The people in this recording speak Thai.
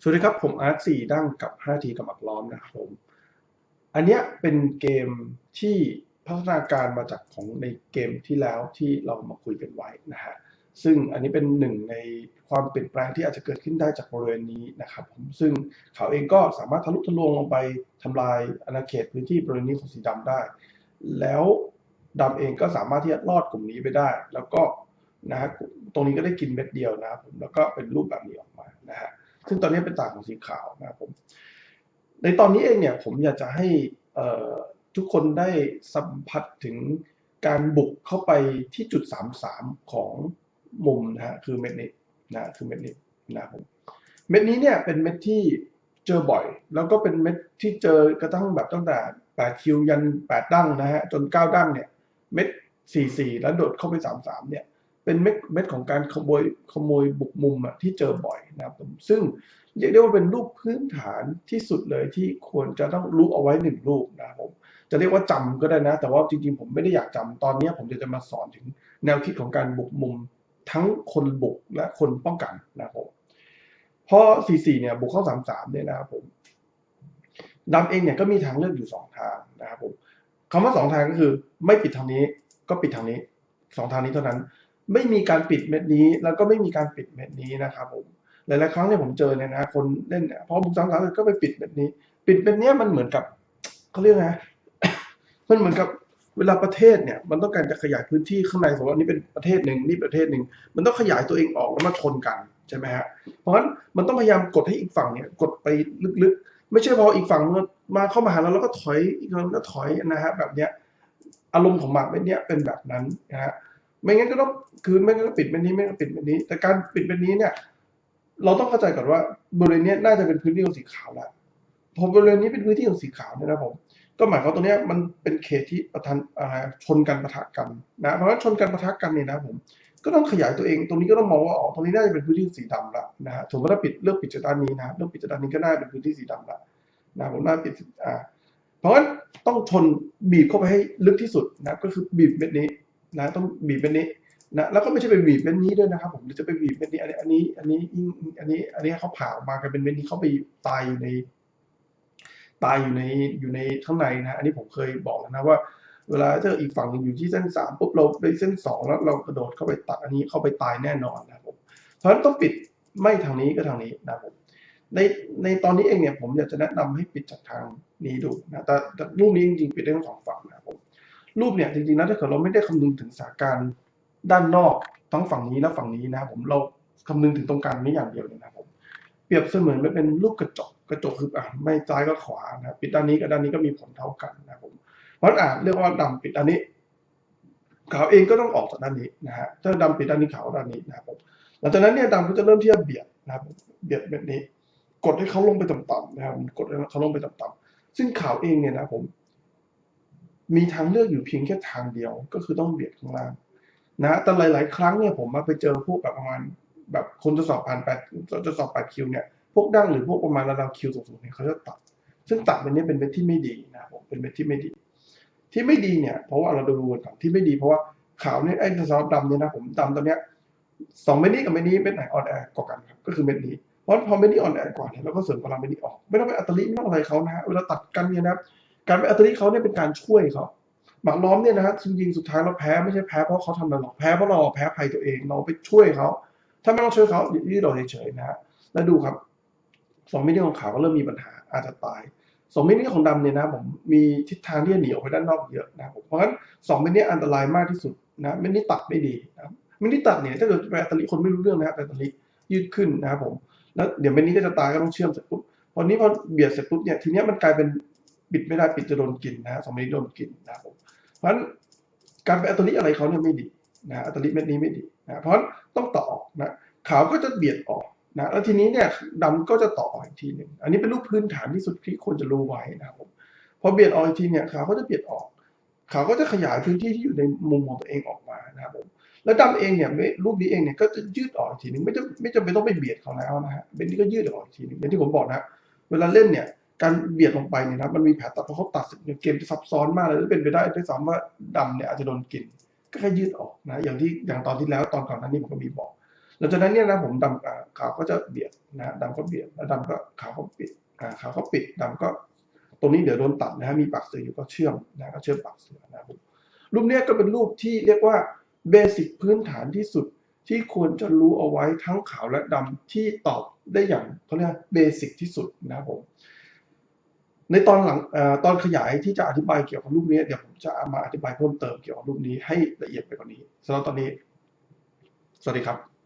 สวัสดีครับ ผมอาร์ตสี่ดั้งกับ5ทีกับหมักล้อมนะครับผม อันเนี้ยเป็นเกมที่พัฒนาการมาจากของในเกมที่แล้วที่เรามาคุยกันไว้นะฮะซึ่งอันนี้เป็นหนึ่งในความเปลี่ยนแปลงที่อาจจะเกิดขึ้นได้จากบริเวณนี้นะครับผมซึ่งเขาเองก็สามารถทะลุทะลวงลงไปทำลายอาณาเขตพื้นที่บริเวณนี้ของสีดำได้ แล้วดำเองก็สามารถที่จะรอดกลุ่มนี้ไปได้ แล้วก็นะฮะตรงนี้ก็ได้กินเม็ดเดียวนะครับผมแล้วก็เป็นรูปแบบนี้ออกมานะฮะ ซึ่งตอนนี้เป็นต่างของสีขาวนะครับผม ในตอนนี้เองเนี่ยผมอยากจะให้ทุกคนได้สัมผัสถึงการบุกเข้าไปที่จุด 33 ของมุมนะฮะคือเม็ดนี้นะคือเม็ดนี้นะครับผมเม็ดนี้เนี่ยเป็นเม็ดที่เจอบ่อย แล้วก็เป็นเม็ดที่เจอกระทั่งแบบตั้งแต่ 8 คิวยัน 8 ดั้งนะฮะจน 9 ดั้งเนี่ยเม็ด 44 แล้วโดดเข้าไป 33 เนี่ย เป็นเม็ดเม็ดของการขโมยขโมยบุกมุมอะที่เจอบ่อยนะครับผมซึ่งเรียกได้ว่าเป็นรูปพื้นฐานที่สุดเลยที่ควรจะต้องรู้เอาไว้หนึ่งรูปนะครับผมจะเรียกว่าจำก็ได้นะ แต่ว่าจริงๆ ผมไม่ได้อยากจำตอนนี้ผมจะจะมาสอนถึงแนวคิดของการบุกมุมทั้งคนบุกและคนป้องกันนะครับผมพอ 44 เนี่ย บุกเข้า 33 เนี่ยนะครับผมดำเองเนี่ยก็มีทางเลือกอยู่สองทางนะครับผมคำว่าสองทางก็คือ ไม่ปิดทางนี้ก็ปิดทางนี้สองทางนี้เท่านั้น ไม่มีการปิดเม็ดนี้ แล้วก็ไม่มีการปิดเม็ดนี้นะครับผมหลายๆครั้งเนี่ยผมเจอเนี่ยนะคนเล่นเนี่ยพอบุกสามสามก็ไปปิดเม็ดนี้ ปิดเม็ดนี้มันเหมือนกับเขาเรียกไงมันเหมือนกับเวลาประเทศเนี่ยมันต้องการจะขยายพื้นที่ข้างในสมมติว่านี่เป็นประเทศหนึ่งนี่ประเทศหนึ่งมันต้องขยายตัวเองออกแล้วมาชนกันใช่ไหมฮะเพราะฉะนั้นมันต้องพยายามกดให้อีกฝั่งเนี่ยกดไปลึกๆ ไม่ใช่พออีกฝั่งมันมาเข้ามาหาเราแล้วก็ถอยอีกฝั่งก็ถอยนะฮะแบบเนี้ยอารมณ์ของหมากเม็ดเนี้ยเป็นแบบนั้นนะฮะ ไม่งั้นก็ต้องคือไม่งั้นก็ปิดเป็นนี้ไม่งั้นก็ปิดเป็นนี้ แต่การปิดเป็นนี้เนี่ย เราต้องเข้าใจก่อนว่าบริเวณนี้น่าจะเป็นพื้นที่ของสีขาวแล้วพอบริเวณนี้เป็นพื้นที่ของสีขาวเนี่ยนะผมก็หมายความตรงนี้มันเป็นเขตที่ประทันชนกันปะทะกันนะเพราะฉะนั้นชนกันปะทะกันเนี่ยนะผมก็ต้องขยายตัวเองตรงนี้ก็ต้องมองว่าอ๋อตรงนี้น่าจะเป็นพื้นที่สีดำละนะฮะสมมติว่าปิดเลือกปิดจากด้านนี้นะเลือกปิดจากด้านนี้ก็น่าเป็นพื้นที่สีดำละนะผมน่าปิดอ่าเพราะฉะนั้นต้องชนบีบเข้าไปให้ลึกที่สุดนะก็คือบีบเม็ดนี้ นะต้องบีบเม็ดนี้นะแล้วก็ไม่ใช่ไปบีบเม็ดนี้ด้วยนะครับผมหรือจะไปบีบเม็ดนี้ อันนี้อันนี้อันนี้อันนี้อันนี้เขาผ่าออกมากันเป็นเม็ดนี้เขาไปตายอยู่ในตายอยู่ในอยู่ในข้างในนะ อันนี้ผมเคยบอกแล้วนะว่า เวลาเจออีกฝั่งหนึ่งอยู่ที่เส้นสามปุ๊บเราไปเส้นสองแล้วเรากระโดดเข้าไปตัดอันนี้เข้าไปตายแน่นอนนะครับผมเพราะฉะนั้นต้องปิดไม่ทางนี้ก็ทางนี้นะครับผมในในตอนนี้เองเนี่ยผมอยากจะแนะนำให้ปิดจากทางนี้ดูนะแต่รูปนี้จริงๆปิดได้ทั้งสองฝั่งนะ รูปเนี่ยจริงๆแล้วถ้าเกิดเราไม่ได้คำนึงถึงสถานการณ์ด้านนอกทั้งฝั่งนี้และฝั่งนี้นะครับผมเราคำนึงถึงตรงกลางนี้อย่างเดียวเลยนะครับผมเปรียบเสมือนมันเป็นรูปกระจกกระจกคืออะไม่ซ้ายก็ขวานะครับปิดด้านนี้กับด้านนี้ก็มีผลเท่ากันนะครับผมเพราะฉะนั้นอะเรียกว่าดำปิดด้านนี้ขาวเองก็ต้องออกจากด้านนี้นะฮะถ้าดำปิดด้านนี้ขาวด้านนี้นะครับผมหลังจากนั้นเนี่ยดำก็จะเริ่มที่จะเบียดนะครับเบียดแบบนี้ กดให้เขาลงไปต่ำๆนะครับกดให้เขาลงไปต่ำๆซึ่งขาวเองเนี่ยนะผม มีทางเลือกอยู่เพียงแค่ทางเดียว ก็คือต้องเบียดข้างล่างนะแต่หลาย ๆ ครั้งเนี่ยผมมาไปเจอพวกแบบประมาณแบบคนจะสอบผ่านแปดจะสอบแปดคิวเนี่ยพวกดั้งหรือพวกประมาณระดับคิวสูงๆเนี่ยเขาจะตัด ซึ่งตัดเป็นนี้เป็นเม็ดที่ไม่ดีนะผมเป็นเม็ดที่ไม่ดี ที่ไม่ดีเนี่ยเพราะว่าเราดูก่อนที่ไม่ดีเพราะว่าขาวเนี่ยไอ้สำหรับดำเนี่ยนะผมดำตัวเนี้ยสองเม็ดนี้กับเม็ดนี้เม็ดไหนอ่อนแอกว่ากันครับก็คือเม็ดนี้เพราะพอเม็ดนี้อ่อนแอกว่าเนี่ยเราก็เสริมพลังเม็ดนี้ออก ไม่ต้องไปอัตลิไม่ต้องอะไรเขานะฮะเวลาตัดกันเนี่ยนะครับ การไปอัตลิเขาเนี่ยเป็นการช่วยเขาหมากล้อมเนี่ยนะฮะจริงๆสุดท้ายเราแพ้ไม่ใช่แพ้เพราะเขาทำอะไรหรอกแพ้เพราะเราแพ้ภัยตัวเองเราไปช่วยเขาถ้าไม่ต้องช่วยเขายืดเราเฉยๆนะฮะแล้วดูครับสองมิติของขาวก็เริ่มมีปัญหาอาจจะตายสองมิติของดำเนี่ยนะผมมีทิศทางที่จะหนีออกไปด้านนอกเยอะนะผมเพราะฉะนั้นสองมิติอันตรายมากที่สุดนะมิติตัดไม่ดีนะมิติตัดเนี่ยถ้าเกิดแปลตลิคนไม่รู้เรื่องนะครับแปลตลิยืดขึ้นนะครับผมแล้วเดี๋ยวมิติก็จะตายก็ต้องเชื่อมเสร็จปุ๊บพอนี้พอเบียดเสร็จปุ๊บเนี่ยทีเนี้มันกลายเป็น ปิดไม่ได้ปิดจะโดนกินนะฮะสองมิติโดนกินนะครับผมเพราะฉะนั้นการไปอัตลิอะไรเขาเนี่ยไม่ดีนะอัตลิเม็ดนี้ไม่ดีนะเพราะฉะนั้นต้องต่อออกนะขาวก็จะเบียดออกนะแล้วทีนี้เนี่ยดำก็จะต่ออ,อีกทีหนึ่งอันนี้เป็นรูปพื้นฐานที่สุดที่ควรจะรู้ไว้นะครับผมพอเบียดออกอีกทีเนี่ยขาวก็จะเบียดออกขาวก็จะขยายพื้นที่ที่อยู่ในมุมของตัวเองออกมานะครับผมแล้วดำเองเนี่ยรูปนี้เองเนี่ยก็จะยืดออกอีกทีหนึ่งไม่จะไม่จำเป็นต้องไปเบียดเขาแล้วนะฮะเป็นนี้ก็ยืดออกอีกทีหนึ่งอย่างที่ผมบอกนะเวลาเล่นเนี่ย การเบียดลงไปเนี่ยนะมันมีแผลตัดเพราะเขาตัดเสร็จเนี่ยเกมจะซับซ้อนมากเลยแล้วเป็นไปได้ด้วยซ้ำว่าดำเนี่ยอาจจะโดนกินก็แค่ยืดออกนะอย่างที่อย่างตอนที่แล้วตอนก่อนนั้นนี่ผมก็มีบอกหลังจากนั้นเนี่ยนะผมดำขาวก็จะเบียดนะดำก็เบียดแล้วดำก็ขาวก็ปิดอ่าขาวก็ปิดดำก็ตรงนี้เดี๋ยวโดนตัดนะฮะมีปากเสืออยู่ก็เชื่อมนะก็เชื่อมปากเสือนะครับรูปเนี้ยก็เป็นรูปที่เรียกว่าเบสิกพื้นฐานที่สุดที่ควรจะรู้เอาไว้ทั้งขาวและดำที่ตอบได้อย่างเขาเรียกเบสิกที่สุดนะครับผม ในตอนหลังอตอนขยายที่จะอธิบายเกี่ยวกับรูปนี้เดี๋ยวผมจะมาอธิบายเพิ่มเติมเกี่ยวกับรูปนี้ให้ละเอียดไปกว่านี้สำหรับตอนนี้ สวัสดีครับ